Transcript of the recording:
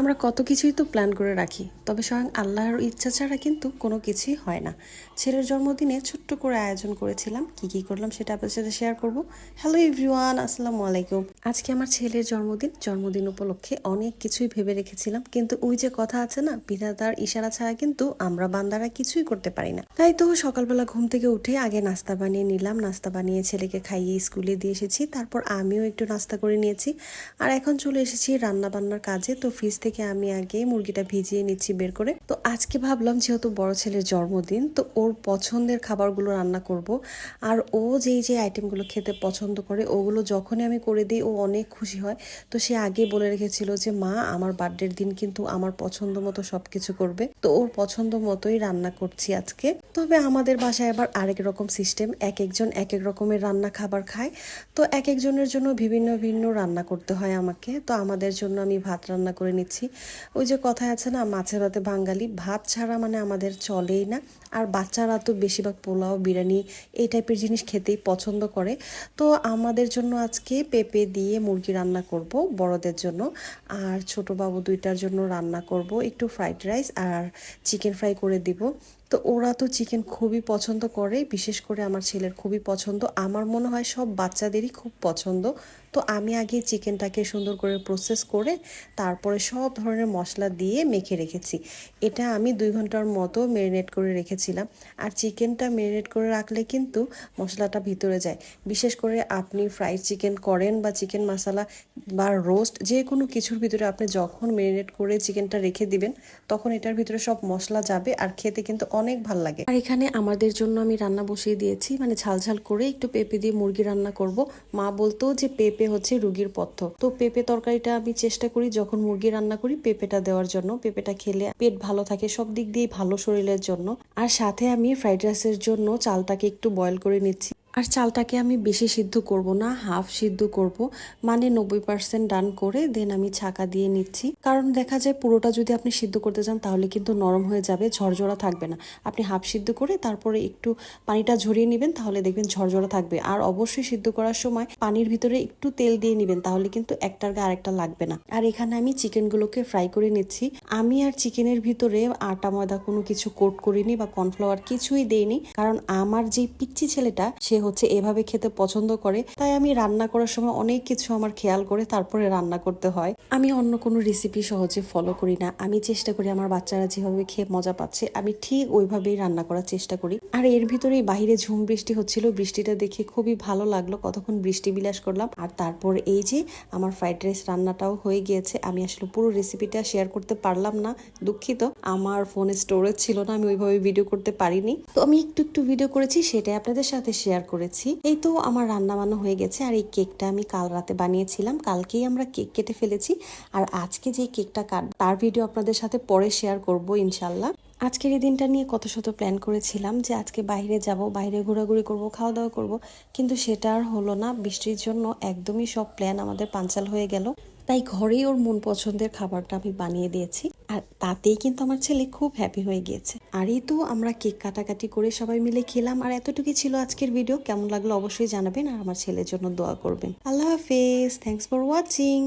আমরা কত কিছুই তো প্ল্যান করে রাখি, তবে স্বয়ং আল্লাহর ইচ্ছা ছাড়া কিন্তু কোনো কিছুই হয় না। ছেলের জন্মদিনে ছোট্ট করে আয়োজন করেছিলাম, কি কি করলাম সেটা আপনাদের সাথে শেয়ার করব। হ্যালো এভরিওয়ান আসসালামু আলাইকুম। আজকে আমার ছেলের জন্মদিন জন্মদিন উপলক্ষে অনেক কিছুই ভেবে রেখেছিলাম, কিন্তু ওই যে কথা আছে না বিধাতার ইশারা ছাড়া কিন্তু আমরা বান্দারা কিছুই করতে পারি না। তাই তো সকালবেলা ঘুম থেকে উঠে আগে নাস্তা বানিয়ে নিলাম, নাস্তা বানিয়ে ছেলেকে খাইয়ে স্কুলে দিয়ে এসেছি, তারপর আমিও একটু নাস্তা করে নিয়েছি, আর এখন চলে এসেছি রান্না বান্নার কাজে, তো ফ্রিজ থেকে আমি আগে মুরগিটা ভিজিয়ে নিচ্ছি বের করে। তো আজকে ভাবলাম, যেহেতু বড় ছেলের জন্মদিন, তো ওর পছন্দের খাবারগুলো রান্না করব। আর ও যেই যে আইটেমগুলো খেতে পছন্দ করে, ওগুলো যখনই আমি করে দিই, ও অনেক খুশি হয়। তো সে আগে বলে রেখেছিল যে, মা, আমার বার্থডের দিন কিন্তু আমার পছন্দ মতো সবকিছু করবে। তো ওর পছন্দ মতোই রান্না করছি আজকে। তবে আমাদের বাসায় আবার আরেক রকম সিস্টেম এক একজন এক এক রকমের রান্না খাবার খায়। তো এক একজনের জন্য বিভিন্ন ভিন্ন রান্না করতে হয় আমাকে। তো আমাদের জন্য আমি ভাত রান্না করে নিচ্ছি। ওই যে কথায় আছে না, মাছের ভাতে বাঙালি, ভাত ছাড়া মানে আমাদের চলেই না। আর বাচ্চারা তো বেশিরভাগ পোলাও, বিরিয়ানি এই টাইপের জিনিস খেতেই পছন্দ করে। তো আমাদের জন্য আজকে পেঁপে দিয়ে মুরগি রান্না করব বড়দের জন্য। আর ছোট বাবু দুইটার জন্য রান্না করব একটু ফ্রাইড রাইস আর চিকেন ফ্রাই করে দিব। তো ওরা তো চিকেন খুবই পছন্দ করে, বিশেষ করে আমার ছেলের খুবই পছন্দ। আমার মনে হয় সব বাচ্চাদেরই খুব পছন্দ। তো আমি আগে চিকেনটাকে সুন্দর করে প্রসেস করে তারপরে সব ধরনের মশলা দিয়ে মেখে রেখেছি। এটা আমি দুই ঘণ্টার মতো ম্যারিনেট করে রেখেছিলাম। আর চিকেনটা ম্যারিনেট করে রাখলে কিন্তু মশলাটা ভিতরে যায়। বিশেষ করে আপনি ফ্রাইড চিকেন করেন বা চিকেন মশলা বা রোস্ট যে কোনো কিছুর ভিতরে আপনি যখন ম্যারিনেট করে চিকেনটা রেখে দিবেন, তখন এটার ভিতরে সব মশলা যাবে আর খেতে কিন্তু অনেক ভালো লাগে। আর এখানে আমাদের জন্য আমি রান্না বসিয়ে দিয়েছি। মানে ঝাল ঝাল করে একটু পেঁপে দিয়ে মুরগি রান্না করব। মা বলতো যে পেঁপে হচ্ছে রুগীর পথ্য। তো পেঁপে তরকারিটা আমি চেষ্টা করি যখন মুরগি রান্না করি পেঁপেটা দেওয়ার জন্য। পেঁপেটা খেলে পেট ভালো থাকে, সব দিক দিয়ে ভালো শরীরের জন্য। আর সাথে আমি ফ্রাইড রাইসের জন্য চালটাকে একটু বয়ল করে নিচ্ছি। আর চালটাকে আমি বেশি সিদ্ধ করব না, হাফ সিদ্ধ করব। মানে নব্বই পার্সেন্ট ডান করে দেন আমি ছাকা দিয়ে নিচ্ছি। কারণ দেখা যায় পুরোটা যদি আপনি সিদ্ধ করতে চান তাহলে কিন্তু নরম হয়ে যাবে, ঝরঝরা থাকবে না। আপনি হাফ সিদ্ধ করে তারপরে একটু পানিটা ঝরিয়ে নেবেন তাহলে দেখবেন ঝরঝরা থাকবে। আর অবশ্যই সিদ্ধ করার সময় পানির ভিতরে একটু তেল দিয়ে নেবেন তাহলে কিন্তু একটার গা আরেকটা লাগবে না। আর এখানে আমি চিকেনগুলোকে ফ্রাই করে নিচ্ছি। আমি আর চিকেনের ভিতরে আটা, ময়দা কোনো কিছু কোট করিনি বা কর্নফ্লাওয়ার কিছুই দেইনি। কারণ আমার যে পিচ্ছি ছেলেটা, সে হচ্ছে এভাবে খেতে পছন্দ করে। তাই আমি রান্না করার সময় অনেক কিছু আমার খেয়াল করে তারপরে রান্না করতে হয়। আমি অন্য কোনো রেসিপি সহজে ফলো করি না। আমি চেষ্টা করি আমার বাচ্চারা যেভাবে খেয়ে মজা পাচ্ছে, আমি ঠিক ওইভাবেই রান্না করার চেষ্টা করি। আর এর ভিতরেই বাহিরে ঝুম বৃষ্টি হচ্ছিল, বৃষ্টিটা দেখে খুবই ভালো লাগল। কতক্ষণ বৃষ্টি বিলাস করলাম। আর তারপর এই যে আমার ফ্রাইড রাইস রান্নাটাও হয়ে গিয়েছে। আমি আসলে পুরো রেসিপিটা শেয়ার করতে পারলাম না, দুঃখিত। আমার ফোনে স্টোরেজ ছিল না, আমি ওইভাবে ভিডিও করতে পারিনি। তো আমি একটু একটু ভিডিও করেছি, সেটাই আপনাদের সাথে শেয়ার করেছি। এই তো আমার রান্না বান্না হয়ে গেছে আর এই কেকটা আমি কাল রাতে বানিয়েছিলাম। কালকেই আমরা কেক কেটে ফেলেছি আর আজকে যে কেকটা কাট তার ভিডিও আপনাদের সাথে পরে শেয়ার করব ইনশাল্লাহ আজকের এই দিনটা নিয়ে কত শত প্ল্যান করেছিলাম যে আজকে বাইরে যাব, বাইরে ঘোরাঘুরি করব খাওয়া দাওয়া করব। কিন্তু সেটা আর হলো না। বৃষ্টির জন্য একদমই সব প্ল্যান আমাদের পাঞ্চাল হয়ে গেল। তাই ঘরেই ওর মন পছন্দের খাবারটা আমি বানিয়ে দিয়েছি। আর তাতেই কিন্তু আমার ছেলে খুব হ্যাপি হয়ে গিয়েছে। এই তো আমরা কেক কাটাকাটি করে সবাই মিলে খেলাম। আর এতটুকুই ছিল আজকের ভিডিও কেমন লাগল অবশ্যই জানাবেন আর আমার ছেলের জন্য দোয়া করবেন। আল্লাহ হাফেজ। Thanks for watching